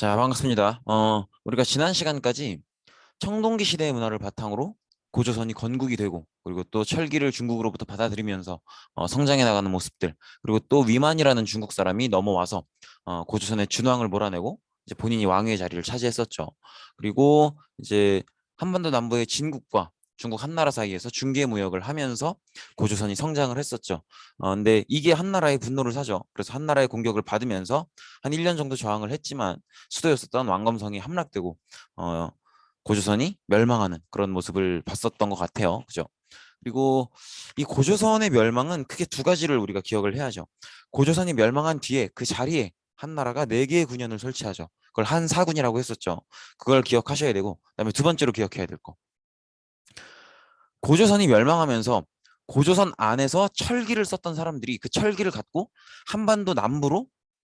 자, 반갑습니다. 어, 우리가 지난 시간까지 청동기 시대의 문화를 바탕으로 고조선이 건국이 되고 그리고 또 철기를 중국으로부터 받아들이면서 어, 성장해 나가는 모습들 그리고 또 위만이라는 중국 사람이 넘어와서 어, 고조선의 준왕을 몰아내고 이제 본인이 왕의 자리를 차지했었죠. 그리고 이제 한반도 남부의 진국과 중국 한나라 사이에서 중개 무역을 하면서 고조선이 성장을 했었죠. 어, 근데 이게 한나라의 분노를 사죠. 그래서 한나라의 공격을 받으면서 한 1년 정도 저항을 했지만 수도였었던 왕검성이 함락되고 어, 고조선이 멸망하는 그런 모습을 봤었던 것 같아요. 그죠? 그리고 이 고조선의 멸망은 크게 두 가지를 우리가 기억을 해야죠. 고조선이 멸망한 뒤에 그 자리에 한나라가 네 개의 군현을 설치하죠. 그걸 한사군이라고 했었죠. 그걸 기억하셔야 되고 그다음에 두 번째로 기억해야 될 거. 고조선이 멸망하면서 고조선 안에서 철기를 썼던 사람들이 그 철기를 갖고 한반도 남부로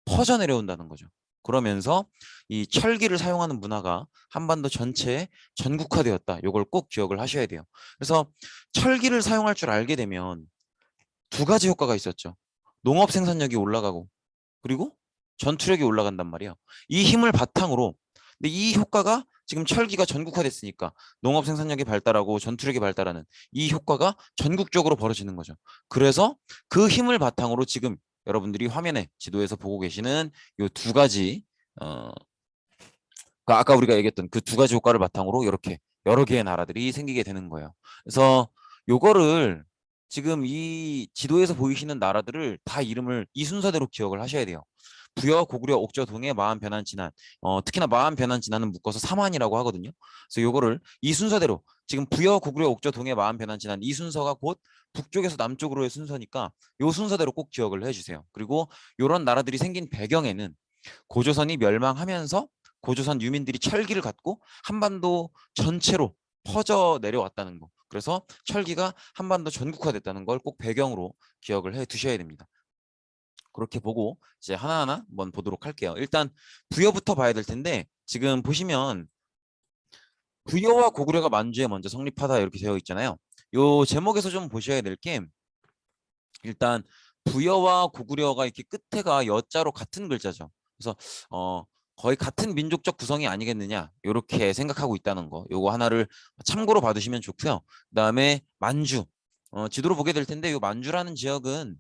퍼져 내려온다는 거죠. 그러면서 이 철기를 사용하는 문화가 한반도 전체에 전국화되었다. 이걸 꼭 기억을 하셔야 돼요. 그래서 철기를 사용할 줄 알게 되면 두 가지 효과가 있었죠. 농업 생산력이 올라가고 그리고 전투력이 올라간단 말이에요. 이 힘을 바탕으로 근데 이 효과가 지금 철기가 전국화됐으니까 농업 생산력이 발달하고 전투력이 발달하는 이 효과가 전국적으로 벌어지는 거죠. 그래서 그 힘을 바탕으로 지금 여러분들이 화면에 지도에서 보고 계시는 이 두 가지 어 그러니까 아까 우리가 얘기했던 그 두 가지 효과를 바탕으로 이렇게 여러 개의 나라들이 생기게 되는 거예요. 그래서 요거를 지금 이 지도에서 보이시는 나라들을 다 이름을 이 순서대로 기억을 하셔야 돼요. 부여, 고구려, 옥저, 동해, 마한, 변한, 진안. 어, 특히나 마한, 변한, 진안은 묶어서 삼한이라고 하거든요. 그래서 요거를 이 순서대로 지금 부여, 고구려, 옥저, 동해, 마한, 변한, 진안 이 순서가 곧 북쪽에서 남쪽으로의 순서니까 요 순서대로 꼭 기억을 해주세요. 그리고 요런 나라들이 생긴 배경에는 고조선이 멸망하면서 고조선 유민들이 철기를 갖고 한반도 전체로 퍼져 내려왔다는 거. 그래서 철기가 한반도 전국화됐다는 걸 꼭 배경으로 기억을 해 두셔야 됩니다. 그렇게 보고 이제 하나하나 한번 보도록 할게요. 일단 부여부터 봐야 될 텐데 지금 보시면 부여와 고구려가 만주에 먼저 성립하다 이렇게 되어 있잖아요. 요 제목에서 좀 보셔야 될 게 일단 부여와 고구려가 이렇게 끝에가 여자로 같은 글자죠. 그래서 어 거의 같은 민족적 구성이 아니겠느냐 이렇게 생각하고 있다는 거. 요거 하나를 참고로 봐두시면 좋고요. 그다음에 만주 어, 지도로 보게 될 텐데 요 만주라는 지역은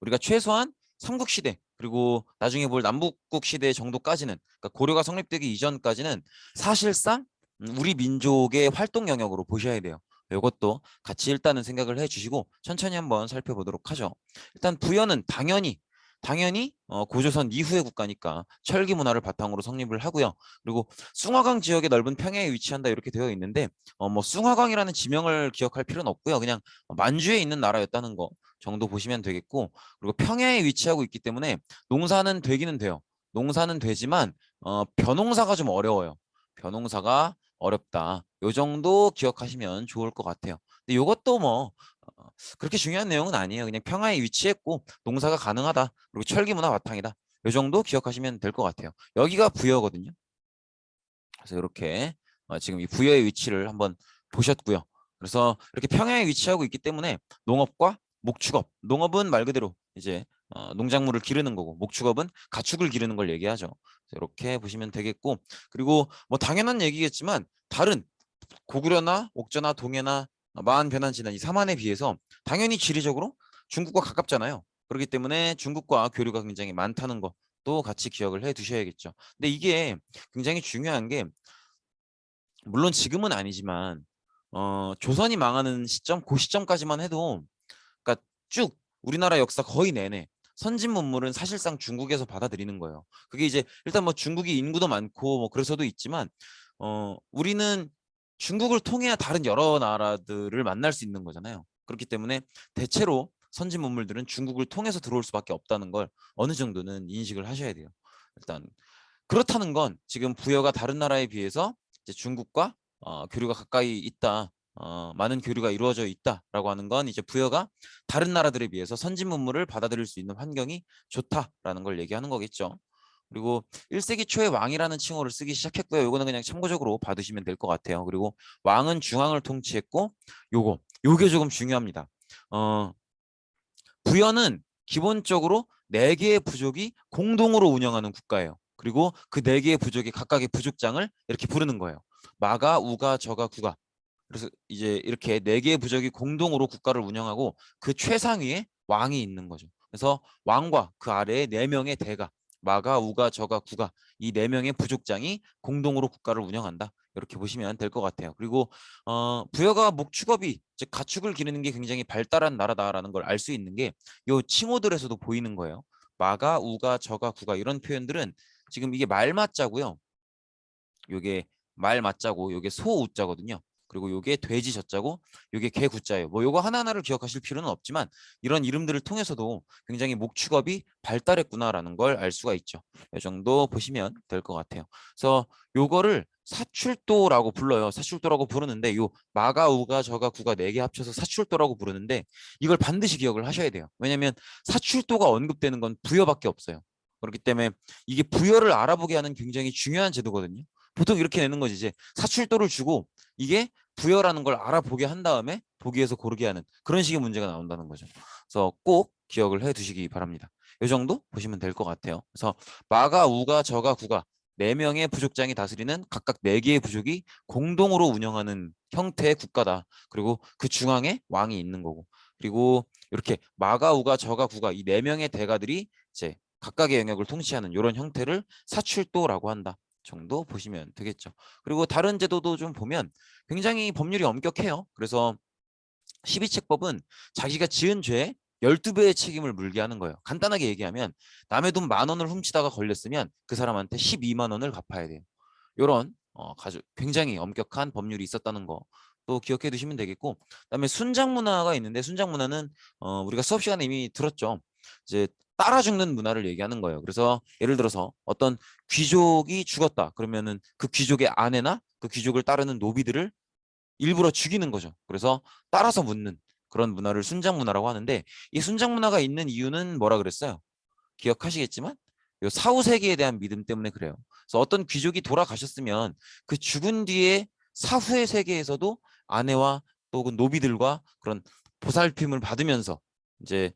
우리가 최소한 삼국 시대 그리고 나중에 볼 남북국 시대 정도까지는 그러니까 고려가 성립되기 이전까지는 사실상 음, 우리 민족의 활동 영역으로 보셔야 돼요. 이것도 같이 일단은 생각을 해주시고 천천히 한번 살펴보도록 하죠. 일단 부여는 당연히 당연히 어, 고조선 이후의 국가니까 철기 문화를 바탕으로 성립을 하고요. 그리고 숭화강 지역의 넓은 평야에 위치한다 이렇게 되어 있는데 어, 뭐 숭화강이라는 지명을 기억할 필요는 없고요. 그냥 만주에 있는 나라였다는 거 정도 보시면 되겠고 그리고 평야에 위치하고 있기 때문에 농사는 되기는 돼요. 농사는 되지만 어, 벼농사가 좀 어려워요. 벼농사가 어렵다. 요 정도 기억하시면 좋을 것 같아요. 근데 이것도 뭐 어, 그렇게 중요한 내용은 아니에요. 그냥 평화에 위치했고 농사가 가능하다. 그리고 철기 문화 바탕이다. 요 정도 기억하시면 될 것 같아요. 여기가 부여거든요. 그래서 이렇게 어, 지금 이 부여의 위치를 한번 보셨고요. 그래서 이렇게 평야에 위치하고 있기 때문에 농업과 목축업, 농업은 말 그대로 이제 어, 농작물을 기르는 거고 목축업은 가축을 기르는 걸 얘기하죠. 이렇게 보시면 되겠고 그리고 뭐 당연한 얘기겠지만 다른 고구려나 옥저나 동해나 마한 변한 진한 이 삼한에 비해서 당연히 지리적으로 중국과 가깝잖아요. 그렇기 때문에 중국과 교류가 굉장히 많다는 것도 같이 기억을 해 두셔야겠죠. 근데 이게 굉장히 중요한 게 물론 지금은 아니지만 어, 조선이 망하는 시점 그 시점까지만 해도 그러니까 쭉 우리나라 역사 거의 내내 선진 문물은 사실상 중국에서 받아들이는 거예요. 그게 이제 일단 뭐 중국이 인구도 많고 뭐 그래서도 있지만 어 우리는 중국을 통해야 다른 여러 나라들을 만날 수 있는 거잖아요. 그렇기 때문에 대체로 선진 문물들은 중국을 통해서 들어올 수밖에 없다는 걸 어느 정도는 인식을 하셔야 돼요. 일단 그렇다는 건 지금 부여가 다른 나라에 비해서 이제 중국과 어, 교류가 가까이 있다. 어, 많은 교류가 이루어져 있다라고 하는 건 이제 부여가 다른 나라들에 비해서 선진 문물을 받아들일 수 있는 환경이 좋다라는 걸 얘기하는 거겠죠. 그리고 1세기 초에 왕이라는 칭호를 쓰기 시작했고요. 요거는 그냥 참고적으로 받으시면 될 것 같아요. 그리고 왕은 중앙을 통치했고 요거 요게 조금 중요합니다. 어, 부여는 기본적으로 네 개의 부족이 공동으로 운영하는 국가예요. 그리고 그 네 개의 부족이 각각의 부족장을 이렇게 부르는 거예요. 마가, 우가, 저가, 구가. 그래서 이제 이렇게 네 개의 부족이 공동으로 국가를 운영하고 그 최상위에 왕이 있는 거죠. 그래서 왕과 그 아래에 네 명의 대가 마가, 우가, 저가, 구가 이 네 명의 부족장이 공동으로 국가를 운영한다. 이렇게 보시면 될 것 같아요. 그리고 어, 부여가 목축업이 즉 가축을 기르는 게 굉장히 발달한 나라다라는 걸 알 수 있는 게 요 칭호들에서도 보이는 거예요. 마가, 우가, 저가, 구가 이런 표현들은 지금 이게 말 맞자고요. 요게 말 맞자고 요게 소 우자거든요. 그리고 요게 돼지 젖자고 요게 개 구자예요. 뭐 요거 하나하나를 기억하실 필요는 없지만 이런 이름들을 통해서도 굉장히 목축업이 발달했구나라는 걸 알 수가 있죠. 이 정도 보시면 될 것 같아요. 그래서 요거를 사출도라고 불러요. 사출도라고 부르는데 요 마가 우가 저가 구가 네 개 합쳐서 사출도라고 부르는데 이걸 반드시 기억을 하셔야 돼요. 왜냐면 사출도가 언급되는 건 부여밖에 없어요. 그렇기 때문에 이게 부여를 알아보게 하는 굉장히 중요한 제도거든요. 보통 이렇게 내는 거지 이제 사출도를 주고 이게 부여라는 걸 알아보게 한 다음에 보기에서 고르게 하는 그런 식의 문제가 나온다는 거죠. 그래서 꼭 기억을 해 두시기 바랍니다. 이 정도 보시면 될 것 같아요. 그래서 마가, 우가, 저가, 구가 네 명의 부족장이 다스리는 각각 네 개의 부족이 공동으로 운영하는 형태의 국가다. 그리고 그 중앙에 왕이 있는 거고. 그리고 이렇게 마가, 우가, 저가, 구가 이 네 명의 대가들이 이제 각각의 영역을 통치하는 이런 형태를 사출도라고 한다. 정도 보시면 되겠죠. 그리고 다른 제도도 좀 보면 굉장히 법률이 엄격해요. 그래서 12책법은 자기가 지은 죄에 12배의 책임을 물게 하는 거예요. 간단하게 얘기하면 남의 돈 만 원을 훔치다가 걸렸으면 그 사람한테 12만 원을 갚아야 돼요. 이런 어, 아주 굉장히 엄격한 법률이 있었다는 거. 또 기억해 두시면 되겠고 그다음에 순장 문화가 있는데 순장 문화는 어, 우리가 수업 시간에 이미 들었죠. 이제 따라 죽는 문화를 얘기하는 거예요. 그래서 예를 들어서 어떤 귀족이 죽었다. 그러면은 그 귀족의 아내나 그 귀족을 따르는 노비들을 일부러 죽이는 거죠. 그래서 따라서 묻는 그런 문화를 순장 문화라고 하는데 이 순장 문화가 있는 이유는 뭐라 그랬어요? 기억하시겠지만 요 사후 세계에 대한 믿음 때문에 그래요. 그래서 어떤 귀족이 돌아가셨으면 그 죽은 뒤에 사후의 세계에서도 아내와 또그 노비들과 그런 보살핌을 받으면서 이제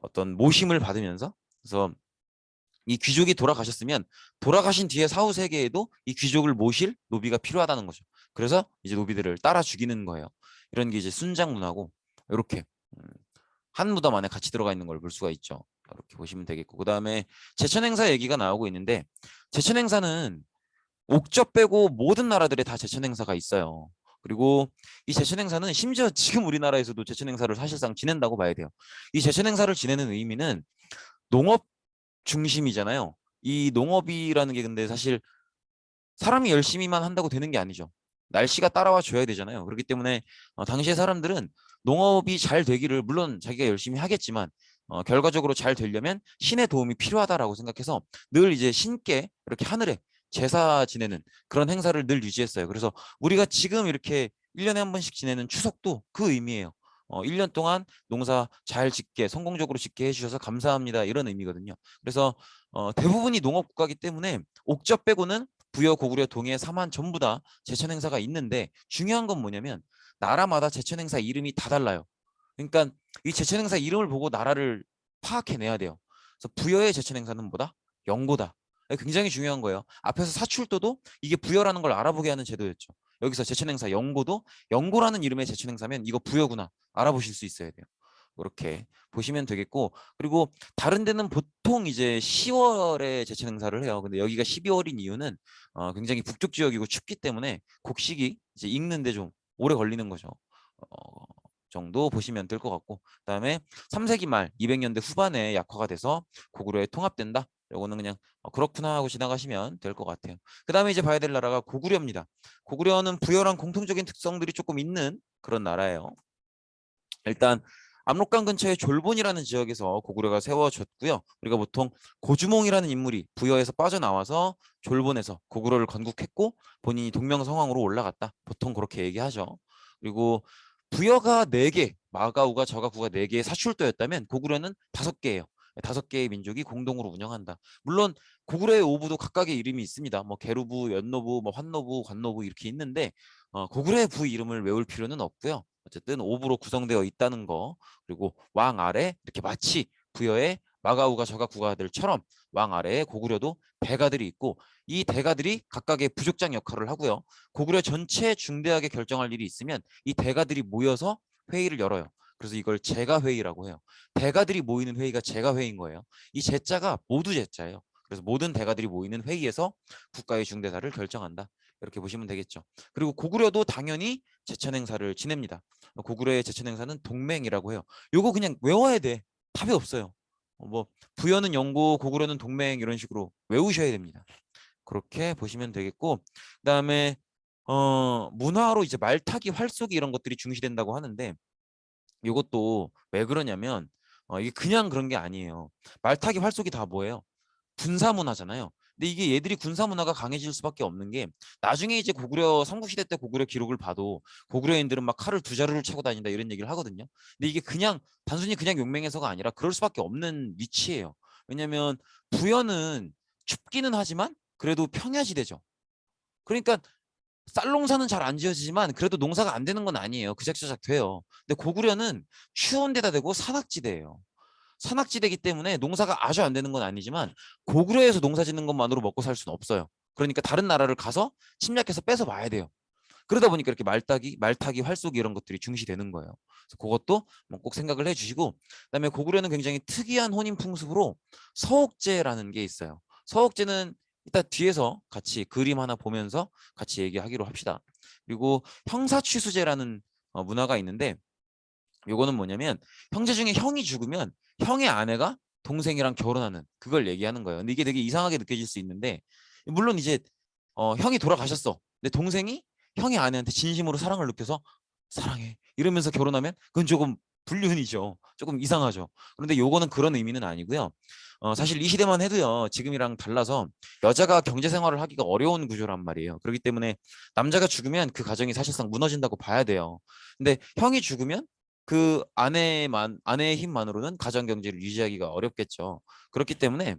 어떤 모심을 받으면서 그래서 이 귀족이 돌아가셨으면 돌아가신 뒤에 사후 세계에도 이 귀족을 모실 노비가 필요하다는 거죠. 그래서 이제 노비들을 따라 죽이는 거예요. 이런 게 이제 순장 문화고 이렇게 음, 한 무덤 안에 같이 들어가 있는 걸 볼 수가 있죠. 이렇게 보시면 되겠고 그 다음에 제천 행사 얘기가 나오고 있는데 제천 행사는 옥저 빼고 모든 나라들에 다 제천 행사가 있어요. 그리고 이 제천 행사는 심지어 지금 우리나라에서도 제천 행사를 사실상 지낸다고 봐야 돼요. 이 제천 행사를 지내는 의미는 농업 중심이잖아요. 이 농업이라는 게 근데 사실 사람이 열심히만 한다고 되는 게 아니죠. 날씨가 따라와 줘야 되잖아요. 그렇기 때문에 어, 당시의 사람들은 농업이 잘 되기를 물론 자기가 열심히 하겠지만 어, 결과적으로 잘 되려면 신의 도움이 필요하다라고 생각해서 늘 이제 신께 이렇게 하늘에 제사 지내는 그런 행사를 늘 유지했어요. 그래서 우리가 지금 이렇게 1년에 한 번씩 지내는 추석도 그 의미예요. 어, 1년 동안 농사 잘 짓게 성공적으로 짓게 해주셔서 감사합니다. 이런 의미거든요. 그래서 어, 대부분이 농업 국가이기 때문에 옥저 빼고는 부여, 고구려, 동해, 삼한 전부 다 제천 행사가 있는데 중요한 건 뭐냐면 나라마다 제천 행사 이름이 다 달라요. 그러니까 이 제천 행사 이름을 보고 나라를 파악해내야 돼요. 그래서 부여의 제천 행사는 뭐다? 영고다. 굉장히 중요한 거예요. 앞에서 사출도도 이게 부여라는 걸 알아보게 하는 제도였죠. 여기서 제천 행사 영고도 영고라는 이름의 제천 행사면 이거 부여구나 알아보실 수 있어야 돼요. 그렇게 보시면 되겠고 그리고 다른 데는 보통 이제 10월에 제천 행사를 해요. 근데 여기가 12월인 이유는 어, 굉장히 북쪽 지역이고 춥기 때문에 곡식이 이제 익는데 좀 오래 걸리는 거죠. 어, 정도 보시면 될 것 같고 그다음에 3세기 말 200년대 후반에 약화가 돼서 고구려에 통합된다. 요거는 그냥 어, 그렇구나 하고 지나가시면 될 것 같아요. 그 다음에 이제 봐야 될 나라가 고구려입니다. 고구려는 부여랑 공통적인 특성들이 조금 있는 그런 나라예요. 일단 압록강 근처의 졸본이라는 지역에서 고구려가 세워졌고요. 우리가 보통 고주몽이라는 인물이 부여에서 빠져나와서 졸본에서 고구려를 건국했고 본인이 동명성왕으로 올라갔다. 보통 그렇게 얘기하죠. 그리고 부여가 4개, 마가우가 저가구가 4개의 사출도였다면 고구려는 5개예요. 다섯 개의 민족이 공동으로 운영한다. 물론 고구려의 오부도 각각의 이름이 있습니다. 뭐 게루부, 연노부, 뭐 환노부, 관노부 이렇게 있는데 어, 고구려의 부 이름을 외울 필요는 없고요. 어쨌든 오부로 구성되어 있다는 거 그리고 왕 아래 이렇게 마치 부여의 마가우가 저가 구가들처럼 왕 아래에 고구려도 대가들이 있고 이 대가들이 각각의 부족장 역할을 하고요. 고구려 전체 중대하게 결정할 일이 있으면 이 대가들이 모여서 회의를 열어요. 그래서 이걸 제가 회의라고 해요. 대가들이 모이는 회의가 제가 회의인 거예요. 이 제자가 모두 제자예요. 그래서 모든 대가들이 모이는 회의에서 국가의 중대사를 결정한다. 이렇게 보시면 되겠죠. 그리고 고구려도 당연히 제천 행사를 지냅니다. 고구려의 제천 행사는 동맹이라고 해요. 요거 그냥 외워야 돼. 답이 없어요. 어, 뭐 부여는 영고, 고구려는 동맹 이런 식으로 외우셔야 됩니다. 그렇게 보시면 되겠고 그다음에 어 문화로 이제 말타기, 활쏘기 이런 것들이 중시된다고 하는데 이것도 왜 그러냐면 어, 이게 그냥 그런 게 아니에요. 말타기, 활쏘기 다 뭐예요? 군사 문화잖아요. 근데 이게 얘들이 군사 문화가 강해질 수밖에 없는 게 나중에 이제 고구려 삼국시대 때 고구려 기록을 봐도 고구려인들은 막 칼을 두 자루를 차고 다닌다 이런 얘기를 하거든요. 근데 이게 그냥 단순히 그냥 용맹해서가 아니라 그럴 수밖에 없는 위치예요. 왜냐하면 부여는 춥기는 하지만 그래도 평야지대죠. 그러니까 쌀농사는 잘 안 지어지지만 그래도 농사가 안 되는 건 아니에요. 그작저작 돼요. 근데 고구려는 추운 데다 대고 산악지대예요. 산악지대이기 때문에 농사가 아주 안 되는 건 아니지만 고구려에서 농사 짓는 것만으로 먹고 살 수는 없어요. 그러니까 다른 나라를 가서 침략해서 뺏어 와야 돼요. 그러다 보니까 이렇게 말타기, 말타기, 활쏘기 이런 것들이 중시되는 거예요. 그래서 그것도 뭐꼭 생각을 해주시고 그다음에 고구려는 굉장히 특이한 혼인 풍습으로 서옥제라는 게 있어요. 서옥제는 이따 뒤에서 같이 그림 하나 보면서 같이 얘기하기로 합시다. 그리고 형사취수제라는 어, 문화가 있는데 요거는 뭐냐면 형제 중에 형이 죽으면 형의 아내가 동생이랑 결혼하는 그걸 얘기하는 거예요. 근데 이게 되게 이상하게 느껴질 수 있는데 물론 이제 어, 형이 돌아가셨어. 근데 동생이 형의 아내한테 진심으로 사랑을 느껴서 사랑해 이러면서 결혼하면 그건 조금 불륜이죠. 조금 이상하죠. 그런데 요거는 그런 의미는 아니고요. 어, 사실 이 시대만 해도요. 지금이랑 달라서 여자가 경제 생활을 하기가 어려운 구조란 말이에요. 그렇기 때문에 남자가 죽으면 그 가정이 사실상 무너진다고 봐야 돼요. 근데 형이 죽으면 그 아내만 아내의 힘만으로는 가정 경제를 유지하기가 어렵겠죠. 그렇기 때문에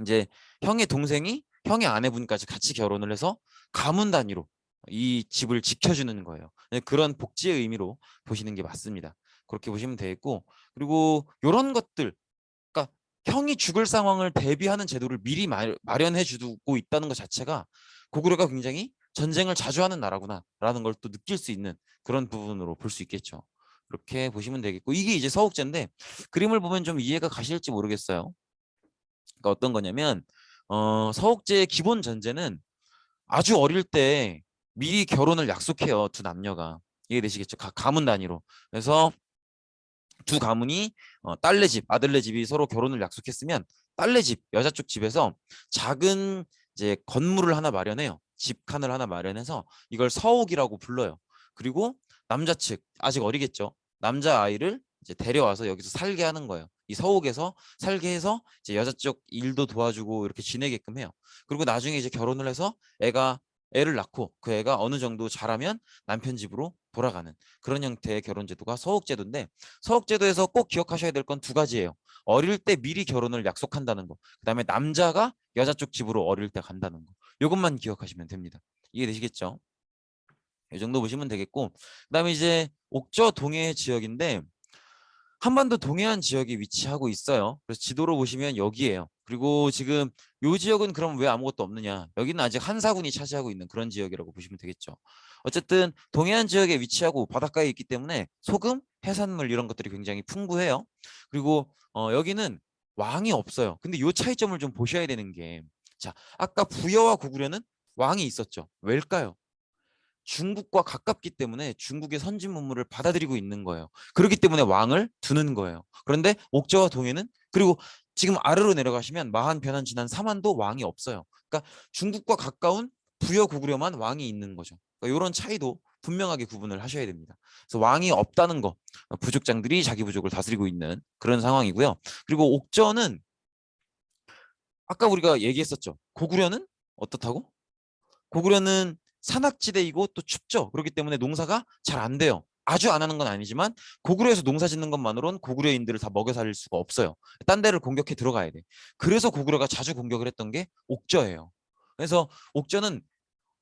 이제 형의 동생이 형의 아내분까지 같이 결혼을 해서 가문 단위로 이 집을 지켜주는 거예요. 네, 그런 복지의 의미로 보시는 게 맞습니다. 그렇게 보시면 되겠고 그리고 이런 것들 그러니까 형이 죽을 상황을 대비하는 제도를 미리 마, 마련해 주고 있다는 것 자체가 고구려가 굉장히 전쟁을 자주 하는 나라구나라는 걸 또 느낄 수 있는 그런 부분으로 볼 수 있겠죠. 그렇게 보시면 되겠고 이게 이제 서옥제인데 그림을 보면 좀 이해가 가실지 모르겠어요. 그러니까 어떤 거냐면 어, 서옥제의 기본 전제는 아주 어릴 때 미리 결혼을 약속해요 두 남녀가 이해되시겠죠? 가, 가문 단위로 그래서 두 가문이 어, 딸네 집, 아들네 집이 서로 결혼을 약속했으면 딸네 집, 여자 쪽 집에서 작은 이제 건물을 하나 마련해요. 집 칸을 하나 마련해서 이걸 서옥이라고 불러요. 그리고 남자 측 아직 어리겠죠. 남자 아이를 이제 데려와서 여기서 살게 하는 거예요. 이 서옥에서 살게 해서 이제 여자 쪽 일도 도와주고 이렇게 지내게끔 해요. 그리고 나중에 이제 결혼을 해서 애가 애를 낳고 그 애가 어느 정도 자라면 남편 집으로 돌아가는 그런 형태의 결혼 제도가 서옥 제도인데 서옥 제도에서 꼭 기억하셔야 될 건 두 가지예요. 어릴 때 미리 결혼을 약속한다는 거. 그다음에 남자가 여자 쪽 집으로 어릴 때 간다는 거. 이것만 기억하시면 됩니다. 이해되시겠죠? 이 정도 보시면 되겠고 그다음에 이제 옥저 동해 지역인데 한반도 동해안 지역에 위치하고 있어요. 그래서 지도로 보시면 여기에요. 그리고 지금 이 지역은 그럼 왜 아무것도 없느냐? 여기는 아직 한사군이 차지하고 있는 그런 지역이라고 보시면 되겠죠. 어쨌든 동해안 지역에 위치하고 바닷가에 있기 때문에 소금, 해산물 이런 것들이 굉장히 풍부해요. 그리고 어, 여기는 왕이 없어요. 근데 이 차이점을 좀 보셔야 되는 게 자, 아까 부여와 고구려는 왕이 있었죠. 왜일까요? 중국과 가깝기 때문에 중국의 선진 문물을 받아들이고 있는 거예요. 그렇기 때문에 왕을 두는 거예요. 그런데 옥저와 동해는 그리고 지금 아래로 내려가시면 마한, 변한, 진한, 삼한도 왕이 없어요. 그러니까 중국과 가까운 부여 고구려만 왕이 있는 거죠. 그러니까 이런 차이도 분명하게 구분을 하셔야 됩니다. 그래서 왕이 없다는 거, 부족장들이 자기 부족을 다스리고 있는 그런 상황이고요. 그리고 옥저는 아까 우리가 얘기했었죠. 고구려는 어떻다고? 고구려는 산악지대이고 또 춥죠. 그렇기 때문에 농사가 잘 안 돼요. 아주 안 하는 건 아니지만 고구려에서 농사 짓는 것만으로는 고구려인들을 다 먹여 살릴 수가 없어요. 딴 데를 공격해 들어가야 돼. 그래서 고구려가 자주 공격을 했던 게 옥저예요. 그래서 옥저는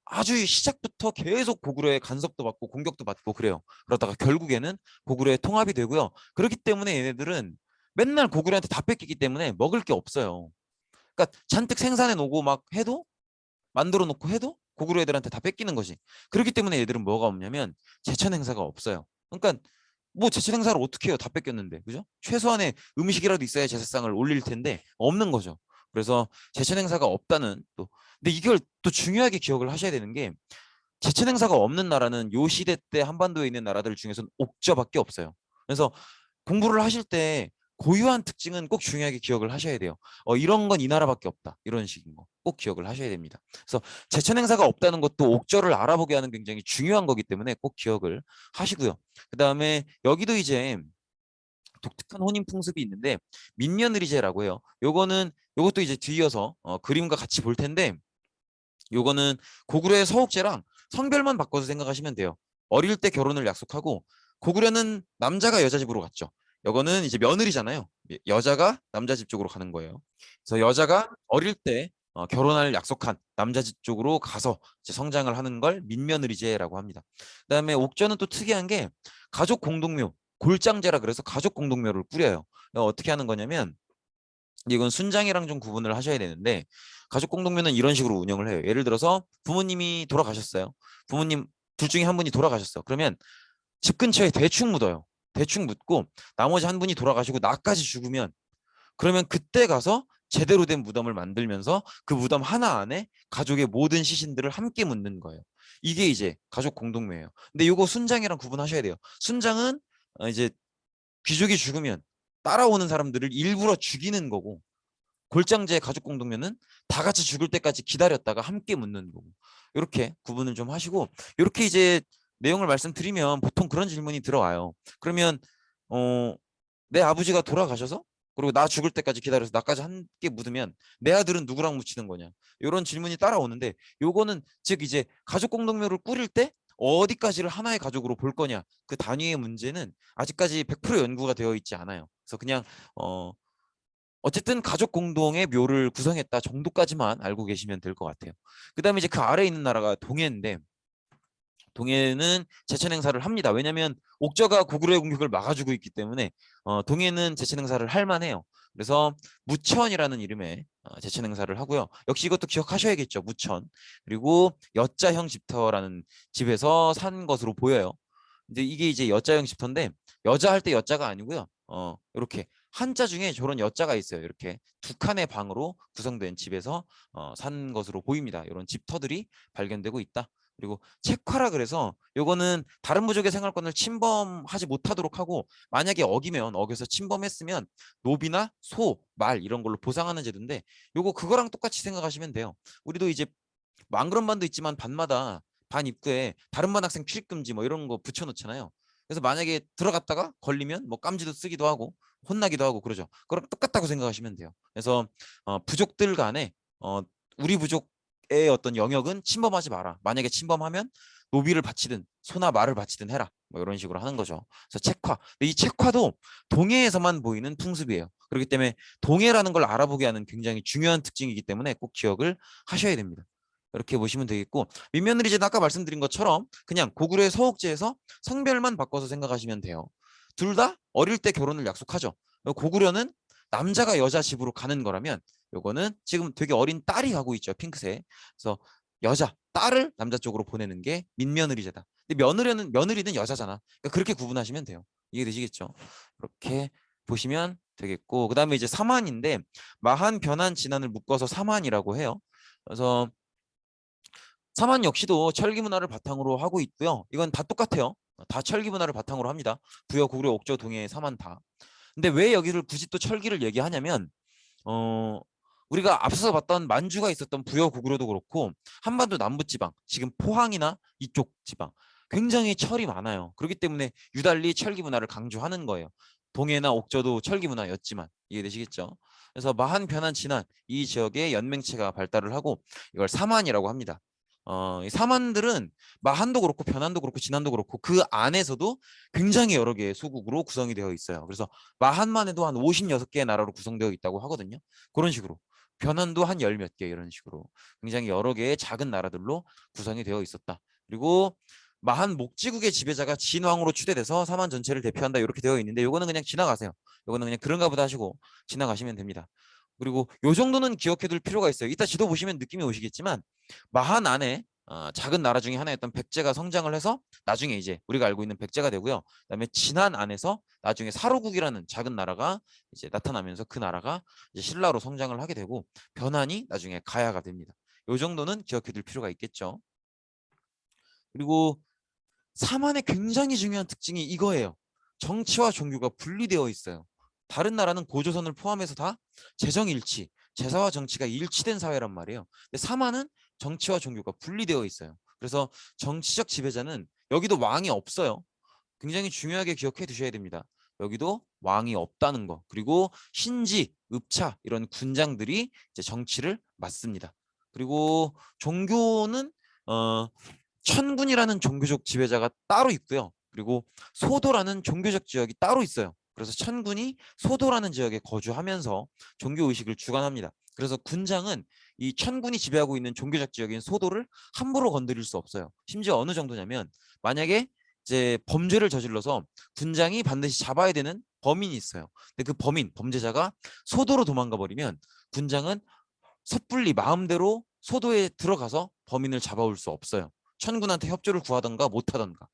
아주 시작부터 계속 고구려의 간섭도 받고 공격도 받고 그래요. 그러다가 결국에는 고구려의 통합이 되고요. 그렇기 때문에 얘네들은 맨날 고구려한테 다 뺏기기 때문에 먹을 게 없어요. 그러니까 잔뜩 생산해 놓고 막 해도 만들어 놓고 해도 고구려 애들한테 다 뺏기는 거지. 그렇기 때문에 얘들은 뭐가 없냐면 제천 행사가 없어요. 그러니까 뭐 제천 행사를 어떻게 해요? 다 뺏겼는데. 그죠? 최소한의 음식이라도 있어야 제사상을 올릴 텐데 없는 거죠. 그래서 제천 행사가 없다는 또 근데 이걸 또 중요하게 기억을 하셔야 되는 게 제천 행사가 없는 나라는 요 시대 때 한반도에 있는 나라들 중에서는 옥저밖에 없어요. 그래서 공부를 하실 때 고유한 특징은 꼭 중요하게 기억을 하셔야 돼요. 어, 이런 건 이 나라밖에 없다. 이런 식인 거 꼭 기억을 하셔야 됩니다. 그래서 제천 행사가 없다는 것도 옥저를 알아보게 하는 굉장히 중요한 거기 때문에 꼭 기억을 하시고요. 그 다음에 여기도 이제 독특한 혼인 풍습이 있는데 민년의리제라고 해요. 요거는 요것도 이제 뒤이어서 어, 그림과 같이 볼 텐데 요거는 고구려의 서옥제랑 성별만 바꿔서 생각하시면 돼요. 어릴 때 결혼을 약속하고 고구려는 남자가 여자 집으로 갔죠. 요거는 이제 며느리잖아요. 예, 여자가 남자 집 쪽으로 가는 거예요. 그래서 여자가 어릴 때 어, 결혼할 약속한 남자 집 쪽으로 가서 성장을 하는 걸 민며느리제라고 합니다. 그다음에 옥저는 또 특이한 게 가족 공동묘, 골장제라 그래서 가족 공동묘를 꾸려요. 어, 어떻게 하는 거냐면 이건 순장이랑 좀 구분을 하셔야 되는데 가족 공동묘는 이런 식으로 운영을 해요. 예를 들어서 부모님이 돌아가셨어요. 부모님 둘 중에 한 분이 돌아가셨어. 그러면 집 근처에 대충 묻어요. 대충 묻고 나머지 한 분이 돌아가시고 나까지 죽으면 그러면 그때 가서 제대로 된 무덤을 만들면서 그 무덤 하나 안에 가족의 모든 시신들을 함께 묻는 거예요. 이게 이제 가족 공동묘예요. 근데 이거 순장이랑 구분하셔야 돼요. 순장은 어, 이제 귀족이 죽으면 따라오는 사람들을 일부러 죽이는 거고 골장제 가족 공동묘는 다 같이 죽을 때까지 기다렸다가 함께 묻는 거고 이렇게 구분을 좀 하시고 이렇게 이제 내용을 말씀드리면 보통 그런 질문이 들어와요. 그러면 어, 내 아버지가 돌아가셔서 그리고 나 죽을 때까지 기다려서 나까지 함께 묻으면 내 아들은 누구랑 묻히는 거냐 이런 질문이 따라오는데 요거는 즉 이제 가족 공동묘를 꾸릴 때 어디까지를 하나의 가족으로 볼 거냐 그 단위의 문제는 아직까지 100% 연구가 되어 있지 않아요. 그래서 그냥 어 어쨌든 가족 공동의 묘를 구성했다 정도까지만 알고 계시면 될 것 같아요. 그다음에 이제 그 아래에 있는 나라가 동해인데 동해는 제천 행사를 합니다. 왜냐하면 옥저가 고구려의 공격을 막아주고 있기 때문에 어, 동해는 제천 행사를 할 만해요. 그래서 무천이라는 이름의 어, 제천 행사를 하고요. 역시 이것도 기억하셔야겠죠. 무천. 그리고 여자형 집터라는 집에서 산 것으로 보여요. 근데 이게 이제 여자형 집터인데 여자 할 때 여자가 아니고요. 어, 이렇게 한자 중에 저런 여자가 있어요. 이렇게 두 칸의 방으로 구성된 집에서 어, 산 것으로 보입니다. 이런 집터들이 발견되고 있다. 그리고 책화라 그래서 요거는 다른 부족의 생활권을 침범하지 못하도록 하고 만약에 어기면 어겨서 침범했으면 노비나 소, 말 이런 걸로 보상하는 제도인데 요거 그거랑 똑같이 생각하시면 돼요. 우리도 이제 망그런 반도 있지만 반마다 반 입구에 다른 반 학생 출입 금지 뭐 이런 거 붙여 놓잖아요. 그래서 만약에 들어갔다가 걸리면 뭐 깜지도 쓰기도 하고 혼나기도 하고 그러죠. 그럼 똑같다고 생각하시면 돼요. 그래서 어, 부족들 간에 어, 우리 부족 의 어떤 영역은 침범하지 마라. 만약에 침범하면 노비를 바치든 소나 말을 바치든 해라. 뭐 이런 식으로 하는 거죠. 그래서 책화. 이 책화도 동해에서만 보이는 풍습이에요. 그렇기 때문에 동해라는 걸 알아보게 하는 굉장히 중요한 특징이기 때문에 꼭 기억을 하셔야 됩니다. 이렇게 보시면 되겠고 민며느리제는 아까 말씀드린 것처럼 그냥 고구려의 서옥제에서 성별만 바꿔서 생각하시면 돼요. 둘 다 어릴 때 결혼을 약속하죠. 고구려는 남자가 여자 집으로 가는 거라면 요거는 지금 되게 어린 딸이 가고 있죠. 핑크색. 그래서 여자, 딸을 남자 쪽으로 보내는 게 민며느리제다. 근데 며느리는 며느리는 여자잖아. 그러니까 그렇게 구분하시면 돼요. 이해되시겠죠? 이렇게 보시면 되겠고 그다음에 이제 사만인데 마한 변한 진한을 묶어서 사만이라고 해요. 그래서 사만 역시도 철기 문화를 바탕으로 하고 있고요. 이건 다 똑같아요. 다 철기 문화를 바탕으로 합니다. 부여, 고구려, 옥저, 동해, 사만 다. 근데 왜 여기를 굳이 또 철기를 얘기하냐면 어 우리가 앞서서 봤던 만주가 있었던 부여 고구려도 그렇고 한반도 남부지방 지금 포항이나 이쪽 지방 굉장히 철이 많아요. 그렇기 때문에 유달리 철기 문화를 강조하는 거예요. 동해나 옥저도 철기 문화였지만 이해되시겠죠? 그래서 마한 변한 진한 이 지역에 연맹체가 발달을 하고 이걸 사만이라고 합니다. 어, 이 사만들은 마한도 그렇고 변한도 그렇고 진한도 그렇고 그 안에서도 굉장히 여러 개의 소국으로 구성이 되어 있어요. 그래서 마한만 해도 한 56개의 나라로 구성되어 있다고 하거든요. 그런 식으로 변한도 한 열 몇 개 이런 식으로 굉장히 여러 개의 작은 나라들로 구성이 되어 있었다. 그리고 마한 목지국의 지배자가 진왕으로 추대돼서 사만 전체를 대표한다 이렇게 되어 있는데 요거는 그냥 지나가세요. 요거는 그냥 그런가 보다 하시고 지나가시면 됩니다. 그리고 요 정도는 기억해 둘 필요가 있어요. 이따 지도 보시면 느낌이 오시겠지만 마한 안에 어, 작은 나라 중에 하나였던 백제가 성장을 해서 나중에 이제 우리가 알고 있는 백제가 되고요. 그다음에 진한 안에서 나중에 사로국이라는 작은 나라가 이제 나타나면서 그 나라가 이제 신라로 성장을 하게 되고 변한이 나중에 가야가 됩니다. 요 정도는 기억해 둘 필요가 있겠죠. 그리고 사만의 굉장히 중요한 특징이 이거예요. 정치와 종교가 분리되어 있어요. 다른 나라는 고조선을 포함해서 다 재정일치, 제사와 정치가 일치된 사회란 말이에요. 근데 사만은 정치와 종교가 분리되어 있어요. 그래서 정치적 지배자는 여기도 왕이 없어요. 굉장히 중요하게 기억해 두셔야 됩니다. 여기도 왕이 없다는 거. 그리고 신지, 읍차 이런 군장들이 이제 정치를 맡습니다. 그리고 종교는 어 천군이라는 종교적 지배자가 따로 있고요. 그리고 소도라는 종교적 지역이 따로 있어요. 그래서 천군이 소도라는 지역에 거주하면서 종교 의식을 주관합니다. 그래서 군장은 이 천군이 지배하고 있는 종교적 지역인 소도를 함부로 건드릴 수 없어요. 심지어 어느 정도냐면 만약에 이제 범죄를 저질러서 군장이 반드시 잡아야 되는 범인이 있어요. 근데 그 범인, 범죄자가 소도로 도망가 버리면 군장은 섣불리 마음대로 소도에 들어가서 범인을 잡아올 수 없어요. 천군한테 협조를 구하던가 못하던가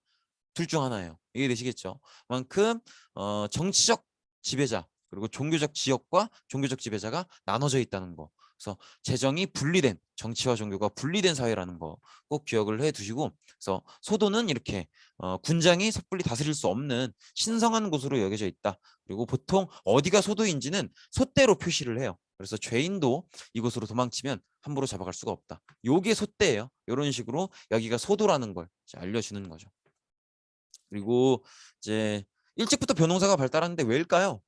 둘 중 하나예요. 이해되시겠죠? 만큼 어, 정치적 지배자 그리고 종교적 지역과 종교적 지배자가 나눠져 있다는 거. 그래서 재정이 분리된 정치와 종교가 분리된 사회라는 거 꼭 기억을 해 두시고 그래서 소도는 이렇게 어, 군장이 섣불리 다스릴 수 없는 신성한 곳으로 여겨져 있다. 그리고 보통 어디가 소도인지는 소대로 표시를 해요. 그래서 죄인도 이곳으로 도망치면 함부로 잡아갈 수가 없다. 요게 소대예요. 이런 식으로 여기가 소도라는 걸 알려주는 거죠. 그리고 이제 일찍부터 벼농사가 발달하는데 왜일까요?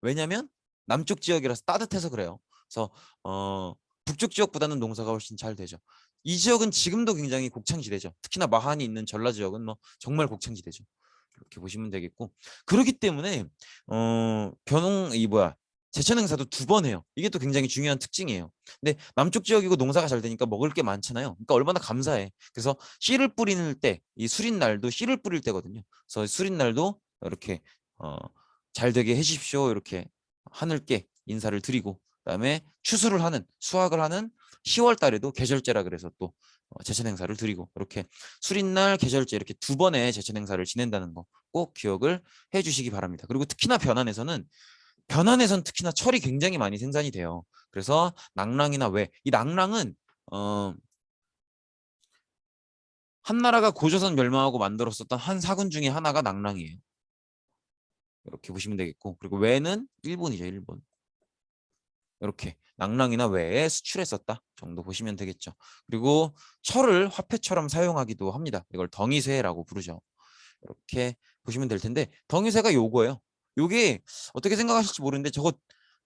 왜냐면 남쪽 지역이라서 따뜻해서 그래요. 그래서 어, 북쪽 지역보다는 농사가 훨씬 잘 되죠. 이 지역은 지금도 굉장히 곡창지대죠. 특히나 마한이 있는 전라 지역은 뭐 정말 곡창지대죠. 이렇게 보시면 되겠고 그렇기 때문에 어 변홍 이 뭐야 제천 행사도 두 번 해요. 이게 또 굉장히 중요한 특징이에요. 근데 남쪽 지역이고 농사가 잘 되니까 먹을 게 많잖아요. 그러니까 얼마나 감사해. 그래서 씨를 뿌리는 때, 이 수린 날도 씨를 뿌릴 때거든요. 그래서 수린 날도 이렇게 어, 잘 되게 해주십시오. 이렇게 하늘께 인사를 드리고, 그다음에 추수를 하는 수확을 하는 10월 달에도 계절제라 그래서 또 어, 제천 행사를 드리고 이렇게 수린날 계절제 이렇게 두 번의 제천 행사를 지낸다는 거 꼭 기억을 해주시기 바랍니다. 그리고 특히나 변환에서는 변환에선 특히나 철이 굉장히 많이 생산이 돼요. 그래서 낭랑이나 왜이 낭랑은 어 한나라가 고조선 멸망하고 만들었었던 한 사군 중에 하나가 낭랑이에요. 이렇게 보시면 되겠고 그리고 왜는 일본이죠 일본. 이렇게 낭랑이나 외에 수출했었다 정도 보시면 되겠죠. 그리고 철을 화폐처럼 사용하기도 합니다. 이걸 덩이쇠라고 부르죠. 이렇게 보시면 될 텐데 덩이쇠가 요거예요. 요게 어떻게 생각하실지 모르는데 저거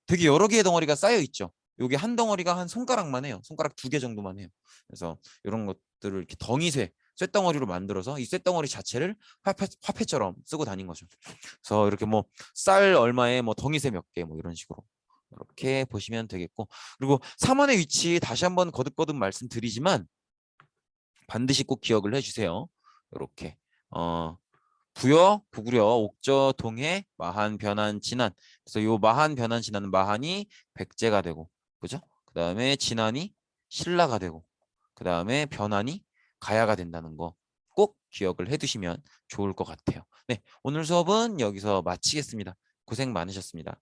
되게 여러 개의 덩어리가 쌓여 있죠. 요게 한 덩어리가 한 손가락만 해요. 손가락 두 개 정도만 해요. 그래서 이런 것들을 이렇게 덩이쇠 쇳덩어리로 만들어서 이 쇳덩어리 자체를 화폐, 화폐처럼 쓰고 다닌 거죠. 그래서 이렇게 뭐 쌀 얼마에 뭐 덩이쇠 몇 개 뭐 이런 식으로 이렇게 보시면 되겠고 그리고 삼원의 위치 다시 한번 거듭거듭 말씀드리지만 반드시 꼭 기억을 해주세요. 이렇게 어 부여, 부구려, 옥저, 동해, 마한, 변한, 진안. 그래서 요 마한, 변한, 진안은 마한이 백제가 되고, 그죠? 그 다음에 진안이 신라가 되고, 그 다음에 변한이 가야가 된다는 거 꼭 기억을 해두시면 좋을 것 같아요. 네, 오늘 수업은 여기서 마치겠습니다. 고생 많으셨습니다.